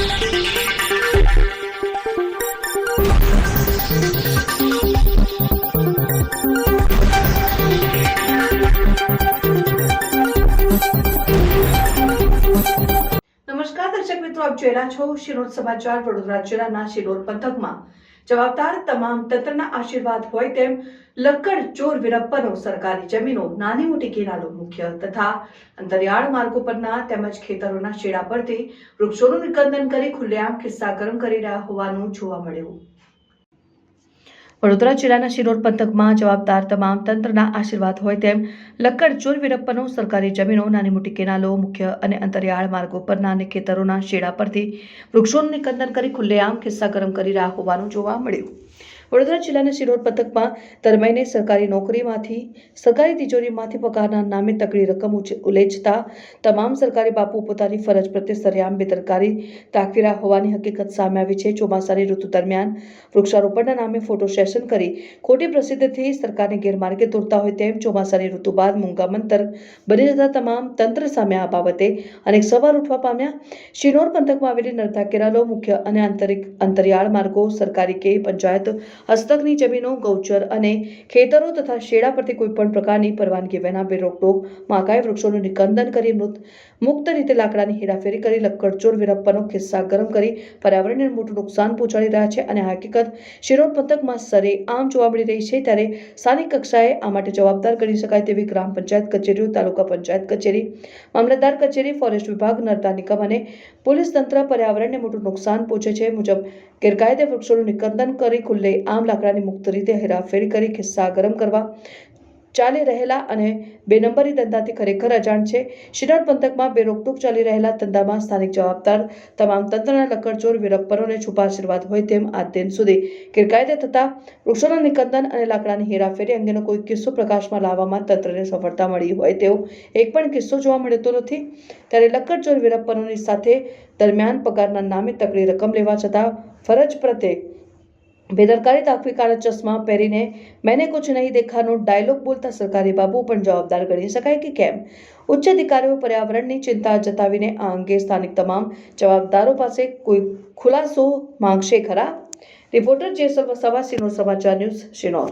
નમસ્કાર દર્શક મિત્રો આપ જોઈ રહ્યા છો શિરોડ સમાચાર વડોદરા જિલ્લાના શિરોડ પંથકમાં. જવાબદાર તમામ તંત્રના આશીર્વાદ હોય તેમ લક્કડ ચોર વિરપ્પનો સરકારી જમીનો, નાની મોટી કેનાલો મુખ્ય તથા અંતરિયાળ માર્ગો પરના તેમજ ખેતરોના શેડા પરથી વૃક્ષોનું નિકંદન કરી ખુલ્લેઆમ ખિસ્સા ગરમ કરી રહ્યા હોવાનું જોવા મળ્યું. વડોદરા જિલ્લાના શિરોડ પંથકમાં જવાબદાર તમામ તંત્રના આશીર્વાદ હોય તેમ લક્કડ ચોર વિરપ્પનો સરકારી જમીનો, નાની મોટી કેનાલો, મુખ્ય અને અંતરિયાળ માર્ગો પરના અને ખેતરોના શેડા પરથી વૃક્ષોનું નિકંદન કરી ખુલ્લેઆમ ખિસ્સા ગરમ કરી રહ્યા હોવાનું જોવા મળ્યું. વડોદરા જિલ્લાના શિરોડ પંથકમાં દર મહિને સરકારી નોકરીમાંથી, સરકારી તિજોરીમાંથી પગારના નામે તકડી રકમ ઉલેચતા તમામ સરકારી બાપુ પોતાની ફરજ પ્રત્યે સરેઆમ બેદરકારી તાકવીરા હોવાની હકીકત સામે આવી છે. ચોમાસાની ઋતુ દરમિયાન વૃક્ષારોપણના નામે ફોટો સેશન કરી ખોટી પ્રસિદ્ધિથી સરકારને ગેરમાર્ગે દોરતા હોય તેમ ચોમાસાની ઋતુ બાદ મૂંગામંતર બની જતા તમામ તંત્ર સામે આ બાબતે અનેક સવાલ ઉઠવા પામ્યા. શિનોર પંથકમાં આવેલી નર્તા કેરાલો મુખ્ય અને આંતરિક અંતરિયાળ માર્ગો સરકારી કે પંચાયત હસ્તકની જમીનો, ગૌચર અને ખેતરો તથા શેડા પરથી કોઈપણ પ્રકારની પરવાનગી વિના બેરોકટોક માકાય વૃક્ષોનું નિકંદન કરી મૃત, મુક્ત રીતે લાકડાની હેરાફેરી કરી લક્કડચોર વિરપ્પનો ખિસ્સા ગરમ કરી પર્યાવરણને મોટું નુકસાન પહોંચાડી રહ્યા છે અને હકીકત, શિરોડ પંથકમાં સરે આમ જોવા મળી રહી છે ત્યારે સ્થાનિક કક્ષાએ આ માટે જવાબદાર ગણી શકાય તેવી ગ્રામ પંચાયત કચેરીઓ, તાલુકા પંચાયત કચેરી, મામલતદાર કચેરી, ફોરેસ્ટ વિભાગ નર્તા નિગમ અને પોલીસ તંત્ર પર્યાવરણને મોટું નુકસાન પહોંચે છે. મુજબ ગેરકાયદે વૃક્ષોનું નિકંદન કરી ખુલ્લે આમ લાકડાની મુક્ત રીતે હેરાફેરી કરી ખિસ્સા ગરમ કરવા ચાલી રહેલા અને બે નંબરી ધંધાથી ખરેખર અજાણ છે. શિરાળ પંથકમાં બેરોકટોક ચાલી રહેલા ધંધામાં સ્થાનિક જવાબદાર તમામ તંત્રના લકડચોર વિરપ્પરોને છુપા આશીર્વાદ હોય તેમ આ દિન સુધી ગેરકાયદે થતા વૃક્ષોના નિકંદન અને લાકડાની હેરાફેરી અંગેનો કોઈ કિસ્સો પ્રકાશમાં લાવવામાં તંત્રને સફળતા મળી હોય તેવો એક પણ કિસ્સો જોવા મળતો નથી. ત્યારે લકડચોર વિરપ્પનોની સાથે દરમિયાન પગારના નામે તકડી રકમ લેવા છતાં ફરજ પ્રત્યે બેદરકારી દાખવી કાળા ચશ્મા પહેરીને મેને કુછ નહીં દેખાનો ડાયલોગ બોલતા સરકારી બાબુ પણ જવાબદાર ગણી શકાય કે કેમ? ઉચ્ચ અધિકારીઓ પર્યાવરણની ચિંતા જતાવીને આ અંગે સ્થાનિક તમામ જવાબદારો પાસે કોઈ ખુલાસો માંગશે ખરા? રિપોર્ટર જેસલ વસાવા સિનોર સમાચાર ન્યૂઝ, શિનોર.